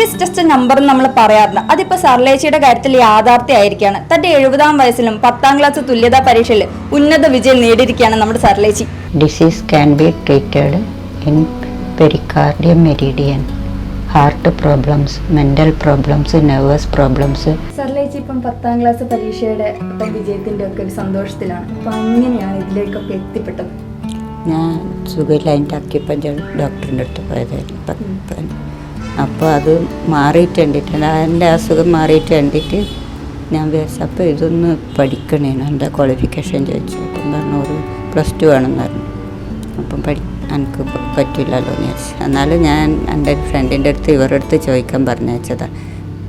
Test just number നമ്മൾ പറയാറുണ്ട്. അതിപ്പോ സർലേച്ചിയുടെ കാര്യത്തിൽ യാഥാർത്ഥ്യമായിരിക്കുകയാണ് തന്റെ എഴുപതാം വയസ്സിലും പത്താം ക്ലാസ് തുല്യതാ പരീക്ഷയിൽ ഉന്നത വിജയം നേടിയിരിക്കുകയാണ് നമ്മുടെ സർലേച്ചി. Disease can be treated in pericardium meridian. Heart problems mental problems nervous problems സർലേച്ചി ഇപ്പം പത്താം ക്ലാസ് പരീക്ഷയുടെ ഇപ്പം വിജയത്തിന്റെ ഒക്കെ ഒരു സന്തോഷത്തിലാണ്. അപ്പൊ അങ്ങനെയാണ് ഇതിലേക്കൊക്കെ എത്തിപ്പെട്ടത്. ഞാൻ സുഖമില്ലായിട്ട് അക്യുപഞ്ചർ ഡോക്ടറിന്റെ അടുത്ത് പോയതായിരുന്നു. പത്ത് അപ്പോൾ അത് മാറിയിട്ട് കണ്ടിട്ടുണ്ട് എന്റെ അസുഖം മാറിയിട്ട് കണ്ടിട്ട് ഞാൻ വിചാരിച്ചു അപ്പോൾ ഇതൊന്ന് പഠിക്കണേനു? എന്താ ക്വാളിഫിക്കേഷൻ ചോദിച്ചു അപ്പം പറഞ്ഞു ഒരു പ്ലസ് ടു ആണെന്ന് പറഞ്ഞു അപ്പം പഠി എനിക്ക് പറ്റില്ലല്ലോ എന്ന് വിചാരിച്ചു. എന്നാലും ഞാൻ എന്റെ ഫ്രണ്ടിന്റെ അടുത്ത് ഇവരുടെ അടുത്ത് ചോദിക്കാൻ പറഞ്ഞു വെച്ചതാ.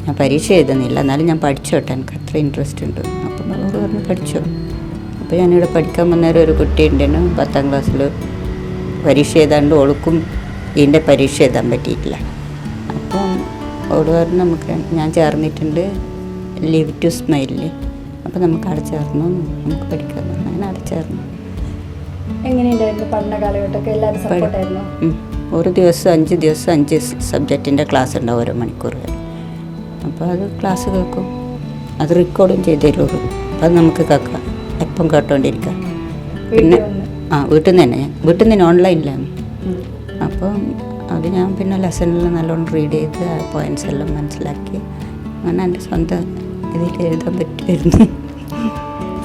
ഞാൻ പരീക്ഷ എഴുതുന്നില്ല എന്നാലും ഞാൻ പഠിച്ചോട്ടെ എനിക്ക് അത്ര ഇൻട്രസ്റ്റ് ഉണ്ട് അപ്പം അവർ പറഞ്ഞു പഠിച്ചോ. അപ്പോൾ ഞാനിവിടെ പഠിക്കാൻ വന്നേരം ഒരു കുട്ടി ഉണ്ടായിരുന്നു പത്താം ക്ലാസ്സിൽ പരീക്ഷ എഴുതാണ്ട് ഓൾക്കും ഇതിന്റെ പരീക്ഷ എഴുതാൻ പറ്റിയിട്ടില്ല. ഓട് പറഞ്ഞു നമുക്ക് ഞാൻ ചേർന്നിട്ടുണ്ട് ലിവ് ടു സ്മൈലിൽ അപ്പോൾ നമുക്ക് അവിടെ ചേർന്നു നമുക്ക് പഠിക്കാൻ അങ്ങനെ അവിടെ ചേർന്നു. എങ്ങനെയുണ്ടായിരുന്നു പഠന കാലഘട്ടമൊക്കെ? എല്ലാവരും സപ്പോർട്ടായിരുന്നു. ഒരു ദിവസം അഞ്ച് ദിവസം അഞ്ച് സബ്ജക്റ്റിന്റെ ക്ലാസ് ഉണ്ടാവും ഓരോ മണിക്കൂർ. വരെ അപ്പോൾ അത് ക്ലാസ് കേൾക്കും. അത് റെക്കോർഡും ചെയ്ത് തരുള്ളൂ. അത് നമുക്ക് കേൾക്കാം. എപ്പം കേട്ടോണ്ടിരിക്കാം. പിന്നെ ആ വീട്ടിൽ നിന്ന് തന്നെ ഞാൻ വീട്ടിൽ നിന്ന് ഓൺലൈനിലാണ് അപ്പം അത് ഞാൻ പിന്നെ ലെസണിൽ നല്ലോണം റീഡ് ചെയ്ത് ആ പോയിന്റ്സ് എല്ലാം മനസ്സിലാക്കി. അങ്ങനെ എന്റെ സ്വന്തം ഇതിൽ എഴുതാൻ പറ്റുമായിരുന്നു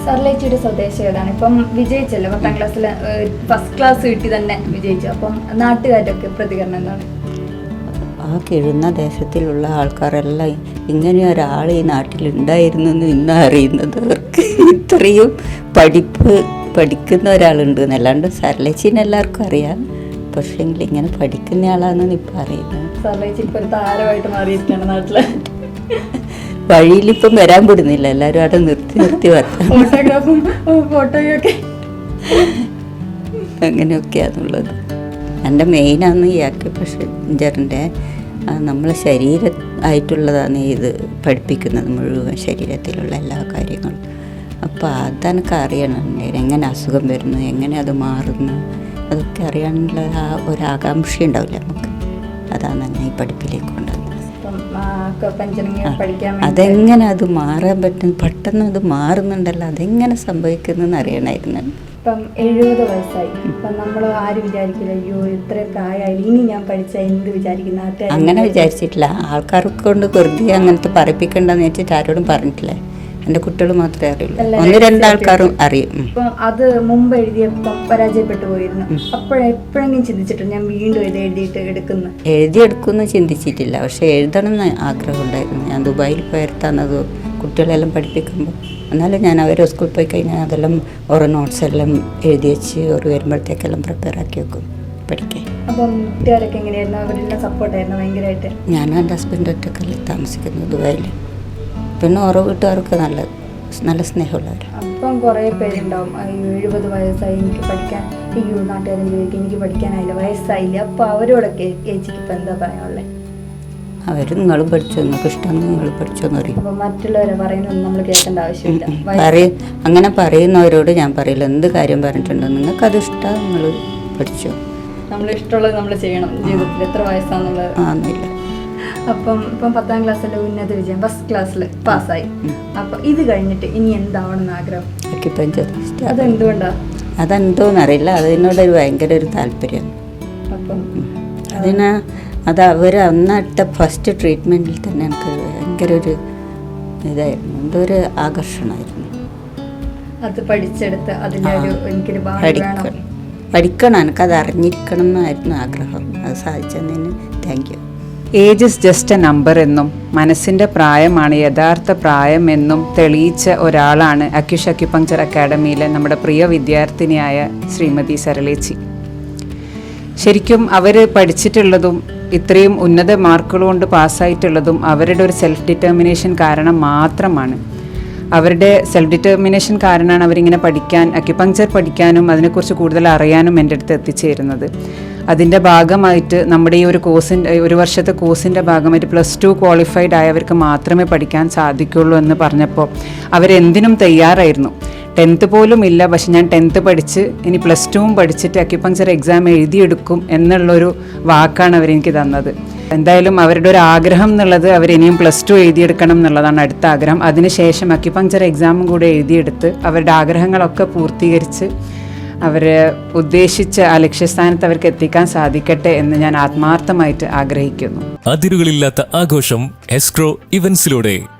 സർലേച്ചിയുടെ സ്വദേശം ഏതാണ്? ഇപ്പം വിജയിച്ചല്ലോ പത്താം ക്ലാസ്സിൽ ഫസ്റ്റ് ക്ലാസ് കിട്ടി തന്നെ വിജയിച്ചു. അപ്പം നാട്ടുകാരൊക്കെ പ്രതികരണം എന്താണ്? ആ കിഴുന്ന ദേശത്തിലുള്ള ആൾക്കാരെല്ലാം ഇങ്ങനെ ഒരാൾ ഈ നാട്ടിലുണ്ടായിരുന്നു എന്ന് ഇന്ന് അറിയുന്നത് അവർക്ക്. ഇത്രയും പഠിപ്പ് പഠിക്കുന്ന ഒരാളുണ്ട്. എന്നല്ലാണ്ട് സരളച്ചിനെ എല്ലാവർക്കും അറിയാം. പക്ഷേങ്കിൽ ഇങ്ങനെ പഠിക്കുന്ന ആളാണെന്ന് ഇപ്പം അറിയുന്നത് വഴിയിൽ ഇപ്പം വഴിയിലിപ്പം വരാൻ വിടുന്നില്ല എല്ലാവരും അവിടെ നിർത്തി നിർത്തി വരാം ഫോട്ടോഗ്രാഫും ഫോട്ടോയും ഒക്കെ അങ്ങനെയൊക്കെയാണുള്ളത്. എന്റെ മെയിനാണ് ഈ അക്യുപ്രഷറിന്റെ നമ്മളെ ശരീര ആയിട്ടുള്ളതാണ് ഇത് പഠിപ്പിക്കുന്നത് മുഴുവൻ ശരീരത്തിലുള്ള എല്ലാ കാര്യങ്ങളും. അപ്പോൾ അതെനിക്ക് അറിയണം എങ്ങനെ അസുഖം വരുന്നു? എങ്ങനെ അത് മാറുന്നു? അതൊക്കെ അറിയാനുള്ള ആ ഒരു ആകാംക്ഷ ഉണ്ടാവില്ല നമുക്ക്. അതാണ് എന്നെ ഈ പഠിപ്പിലേക്ക് കൊണ്ടുവന്നത്. അതെങ്ങനെ അത് മാറാൻ പറ്റും പെട്ടെന്ന് അത് മാറുന്നുണ്ടല്ലോ അതെങ്ങനെ സംഭവിക്കുന്നതെന്ന് അറിയണമായിരുന്നു. ഇപ്പം എഴുപത് വയസ്സായി. ഇപ്പം നമ്മൾ ആരും വിചാരിക്കില്ല അയ്യോ ഇത്ര പ്രായമായി ഇനി ഞാൻ പഠിച്ച എന്ത് വിചാരിക്കുന്ന അങ്ങനെ വിചാരിച്ചിട്ടില്ല. ആൾക്കാർക്ക് കൊണ്ട് വെറുതെ അങ്ങനത്തെ പറയിപ്പിക്കണ്ടെന്ന് വെച്ചിട്ട് ആരോടും പറഞ്ഞിട്ടില്ല. എന്റെ കുട്ടികൾ മാത്രമേ അറിയുള്ളൂ. ഒന്ന് രണ്ടാൾക്കാരും അറിയും. അത് മുമ്പ് എഴുതിയപ്പം പരാജയപ്പെട്ടു പോയിരുന്നു. അപ്പോഴെപ്പോഴെങ്കിലും ചിന്തിച്ചിട്ടുണ്ട്? ഞാൻ വീണ്ടും ഇത് എഴുതിയിട്ട് എടുക്കുന്നു. എഴുതിയെടുക്കുമെന്ന് ചിന്തിച്ചിട്ടില്ല. പക്ഷെ എഴുതണം എന്ന് ആഗ്രഹം ഉണ്ടായിരുന്നു ഞാൻ ദുബായിൽ പോയിരുത്താന്നത് കുട്ടികളെല്ലാം പഠിപ്പിക്കുമ്പോൾ. എന്നാലും ഞാൻ അവർ സ്കൂളിൽ പോയി കഴിഞ്ഞാൽ അതെല്ലാം ഓരോ നോട്ട്സ് എല്ലാം എഴുതി വെച്ച് ഒരു വരുമ്പോഴത്തേക്കെല്ലാം പ്രിപ്പയർ ആക്കി വെക്കും പഠിക്കാൻ. അപ്പം വീട്ടുകാരൊക്കെ എങ്ങനെയായിരുന്നു? അവരെല്ലാം സപ്പോർട്ടായിരുന്നു ഭയങ്കരമായിട്ട്? ഞാൻ എന്റെ ഹസ്ബൻഡ് ഒറ്റക്കല്ലേ താമസിക്കുന്നത് ദുബായിൽ. പിന്നെ ഓരോ വീട്ടുകാർക്ക് നല്ല നല്ല സ്നേഹമുള്ളവർ അപ്പം കുറേ പേരുണ്ടാവും. എഴുപത് വയസ്സായി എനിക്ക് പഠിക്കാൻ അയ്യോ നാട്ടുകാരൻ ചോദിക്കും എനിക്ക് പഠിക്കാനായില്ല വയസ്സായില്ല. അപ്പോൾ അവരോടൊക്കെ ചേച്ചിക്ക് ഇപ്പം എന്താ പറയാനുള്ളത് അവർ നിങ്ങൾ പഠിച്ചു നിങ്ങൾക്ക് ഇഷ്ടം നിങ്ങൾ പഠിച്ചോ എന്ന് പറയും. അപ്പോൾ മറ്റുള്ളവരെ പറയുന്നത് നമ്മൾ കേൾക്കേണ്ട ആവശ്യമില്ല. പറയും അങ്ങനെ പറയുന്നവരോട് ഞാൻ പറയില്ല. എന്ത് കാര്യം പറഞ്ഞിട്ടുണ്ടോ നിങ്ങൾക്കത് ഇഷ്ടമാണ് നിങ്ങൾ പഠിച്ചോ. നമ്മൾ ഇഷ്ടമുള്ളത് നമ്മൾ ചെയ്യണം. ജീവിതത്തിൽ എത്ര വയസ്സാന്നുള്ളത് ആന്നില്ല അപ്പം ഇപ്പം പത്താം ക്ലാസ്സിലെ ഉന്നത വിജയം ഫസ്റ്റ് ക്ലാസ്സിൽ പാസ്സായി. അപ്പം ഇത് കഴിഞ്ഞിട്ട് ഇനി എന്താവണമെന്ന് ആഗ്രഹം? അതെന്തുകൊണ്ടാ? അതെന്തോന്ന് അറിയില്ല. അതിനോട് ഒരു ഭയങ്കര ഒരു താല്പര്യം അപ്പം അതിന് അത് അവർ അന്നിട്ട ഫസ്റ്റ് ട്രീറ്റ്മെന്റിൽ തന്നെ എനിക്ക് ഭയങ്കര ഒരു ഇതായിരുന്നു. എന്തോ ഒരു ആകർഷണമായിരുന്നു. അത് പഠിച്ചെടുത്ത് അതിന്റെ ഒരു എനിക്കൊരു പഠിക്കണം. എനിക്കത് അറിഞ്ഞിരിക്കണം എന്നായിരുന്നു ആഗ്രഹം. അത് സാധിച്ചതിന് thank you age is just a number എന്നും മനസ്സിന്റെ പ്രായമാണ് യഥാർത്ഥ പ്രായം എന്നും തെളിയിച്ച ഒരാളാണ് അക്യുഷ് അക്യുപങ്ചർ അക്കാഡമിയിലെ നമ്മുടെ പ്രിയ വിദ്യാർത്ഥിനിയായ ശ്രീമതി സരളേച്ചി. ശരിക്കും അവർ പഠിച്ചിട്ടുള്ളതും ഇത്രയും ഉന്നത മാർക്കുകൾ കൊണ്ട് പാസ്സായിട്ടുള്ളതും അവരുടെ ഒരു സെൽഫ് ഡിറ്റർമിനേഷൻ കാരണം മാത്രമാണ്. അവരുടെ സെൽഫ് ഡിറ്റർമിനേഷൻ കാരണമാണ് അവരിങ്ങനെ പഠിക്കാൻ അക്യുപങ്ചർ പഠിക്കാനും അതിനെക്കുറിച്ച് കൂടുതൽ അറിയാനും എന്റെ അടുത്ത് എത്തിച്ചേരുന്നത്. അതിന്റെ ഭാഗമായിട്ട് നമ്മുടെ ഈ ഒരു കോഴ്സിന്റെ ഒരു വർഷത്തെ കോഴ്സിന്റെ ഭാഗമായിട്ട് പ്ലസ് ടു ക്വാളിഫൈഡ് ആയവർക്ക് മാത്രമേ പഠിക്കാൻ സാധിക്കുള്ളൂ എന്ന് പറഞ്ഞപ്പോൾ അവരെന്തിനും തയ്യാറായിരുന്നു. ടെൻത്ത് പോലും ഇല്ല പക്ഷെ ഞാൻ ടെൻത്ത് പഠിച്ച് ഇനി പ്ലസ് ടുവും പഠിച്ചിട്ട് അക്യുപങ്ചർ എക്സാം എഴുതിയെടുക്കും എന്നുള്ളൊരു വാക്കാണ് അവരെനിക്ക് തന്നത്. എന്തായാലും അവരുടെ ഒരു ആഗ്രഹം എന്നുള്ളത് അവർ ഇനിയും പ്ലസ് ടു എഴുതിയെടുക്കണം എന്നുള്ളതാണ് അടുത്ത ആഗ്രഹം. അതിനുശേഷം അക്യുപങ്ചർ എക്സാമും കൂടെ എഴുതിയെടുത്ത് അവരുടെ ആഗ്രഹങ്ങളൊക്കെ പൂർത്തീകരിച്ച് അവർ ഉദ്ദേശിച്ച ആ ലക്ഷ്യസ്ഥാനത്ത് അവർക്ക് എത്തിക്കാൻ സാധിക്കട്ടെ എന്ന് ഞാൻ ആത്മാർത്ഥമായിട്ട് ആഗ്രഹിക്കുന്നു. അതിരുകളില്ലാത്ത ആഘോഷം എസ്ക്രോ ഇവന്റ്സിലൂടെ.